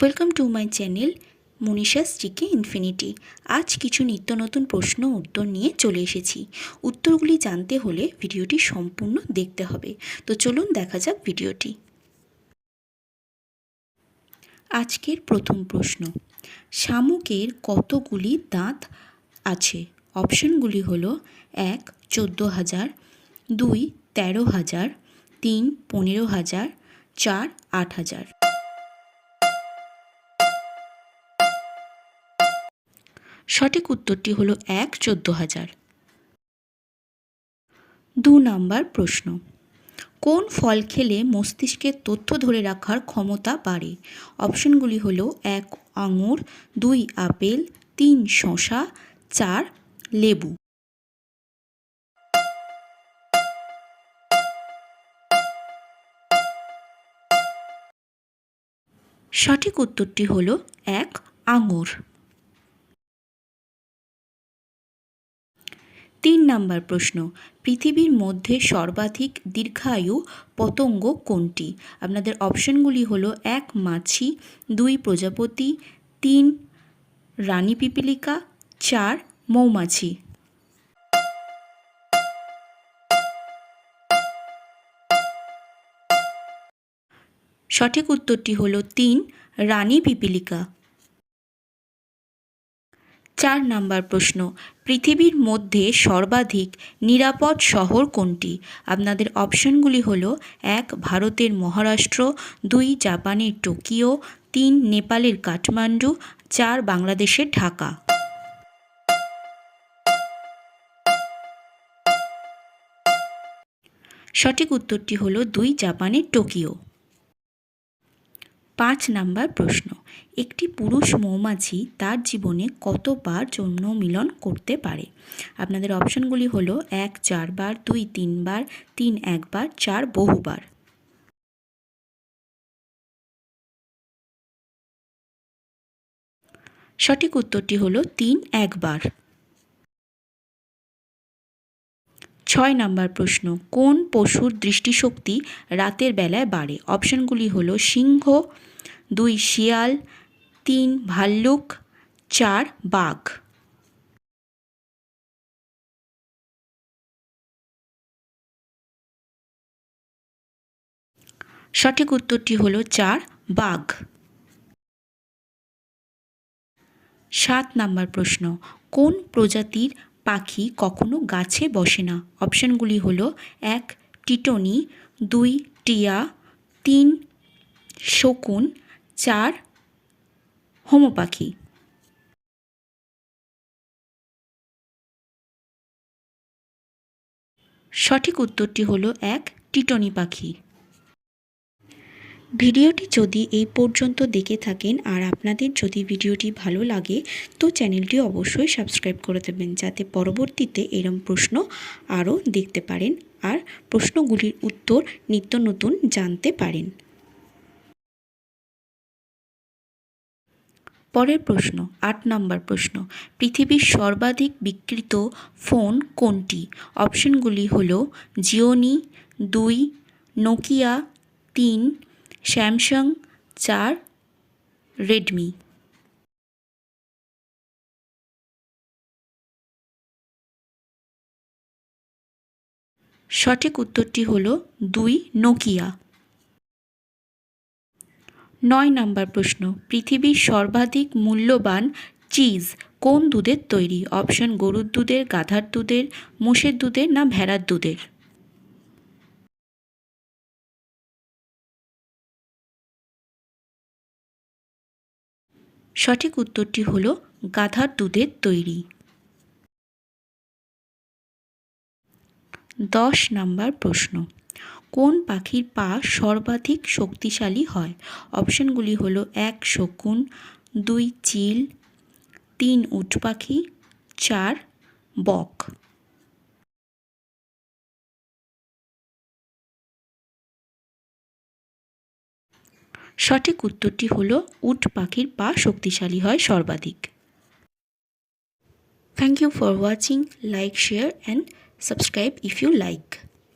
Welcome to my channel Manisha's GK infinity আজ কিছু নিত্য নতুন প্রশ্ন উত্তর নিয়ে চলে এসেছি। উত্তরগুলি জানতে হলে ভিডিওটি সম্পূর্ণ দেখতে হবে। তো চলুন দেখা যাক ভিডিওটি। আজকের প্রথম প্রশ্ন। শামুকের কতগুলি দাঁত আছে? অপশনগুলি হল এক, চোদ্দ হাজার, দুই, তেরো হাজার, তিন, পনেরো হাজার, চার, আট হাজার। সঠিক উত্তরটি হলো এক, চোদ্দ হাজার। দু নাম্বার প্রশ্ন। কোন ফল খেলে মস্তিষ্কের তথ্য ধরে রাখার ক্ষমতা বাড়ে? অপশনগুলি হলো এক, আঙুর, দুই, আপেল, তিন শশা চার, লেবু। সঠিক উত্তরটি হলো এক, আঙুর। তিন নাম্বার প্রশ্ন, পৃথিবীর মধ্যে সর্বাধিক দীর্ঘায়ু পতঙ্গ কোনটি? আপনাদের অপশনগুলি হলো এক, মাছি, দুই, প্রজাপতি, তিন, রানী পিপিলিকা, চার, মৌমাছি। সঠিক উত্তরটি হলো তিন, রানী পিপিলিকা। চার নাম্বার প্রশ্ন, পৃথিবীর মধ্যে সর্বাধিক নিরাপদ শহর কোনটি? আপনাদের অপশনগুলি হল, এক, ভারতের মহারাষ্ট্র, দুই, জাপানের টোকিও, তিন, নেপালের কাঠমান্ডু, চার, বাংলাদেশের ঢাকা। সঠিক উত্তরটি হলো দুই, জাপানের টোকিও। পাঁচ নাম্বার প্রশ্ন। একটি পুরুষ মৌমাছি তার জীবনে কতবার যৌন মিলন করতে পারে? আপনাদের অপশনগুলি হলো এক, চারবার, দুই, তিনবার, তিন, একবার, চার, বহুবার। সঠিক উত্তরটি হলো তিন, একবার। ছয় নাম্বার প্রশ্ন, কোন পশুর দৃষ্টিশক্তি রাতের বেলায় বাড়ে? অপশনগুলি হলো সিংহ, দুই শিয়াল, তিন ভাল্লুক, চার বাঘ। সঠিক উত্তরটি হলো চার বাঘ। সাত নাম্বার প্রশ্ন, কোন প্রজাতির পাখি কখনো গাছে বসে না। অপশনগুলি হলো এক, টিটনি, দুই, টিয়া, তিন, শকুন, চার হোমো পাখি সঠিক উত্তরটি হলো এক, টিটনি পাখি। ভিডিওটি যদি এই পর্যন্ত দেখে থাকেন আর আপনাদের যদি ভিডিওটি ভালো লাগে, তো চ্যানেলটি অবশ্যই সাবস্ক্রাইব করে দেবেন যাতে পরবর্তীতে এরম প্রশ্ন আরও দেখতে পারেন আর প্রশ্নগুলির উত্তর নিত্য নতুন জানতে পারেন। পরের প্রশ্ন, আট নম্বর প্রশ্ন, পৃথিবীর সর্বাধিক বিক্রিত ফোন কোনটি? অপশনগুলি হলো জিওনি, দুই, নোকিয়া, তিন স্যামসাং চার রেডমি সঠিক উত্তরটি হল দুই, নোকিয়া। নয় নাম্বার প্রশ্ন, পৃথিবীর সর্বাধিক মূল্যবান চিজ কোন দুধের তৈরি? অপশন, গরুর দুধের, গাধার দুধের, মোষের দুধের না ভেড়ার দুধের? সঠিক উত্তরটি হল গাধার দুধের তৈরি। দশ নাম্বার প্রশ্ন, কোন পাখির পা সর্বাধিক শক্তিশালী হয়? অপশনগুলি হল এক শকুন, দুই চিল, তিন উট পাখি, চার বক। সঠিক উত্তরটি হলো উট পাখির পা শক্তিশালী হয় সর্বাধিক। Thank you for watching like share and subscribe if you like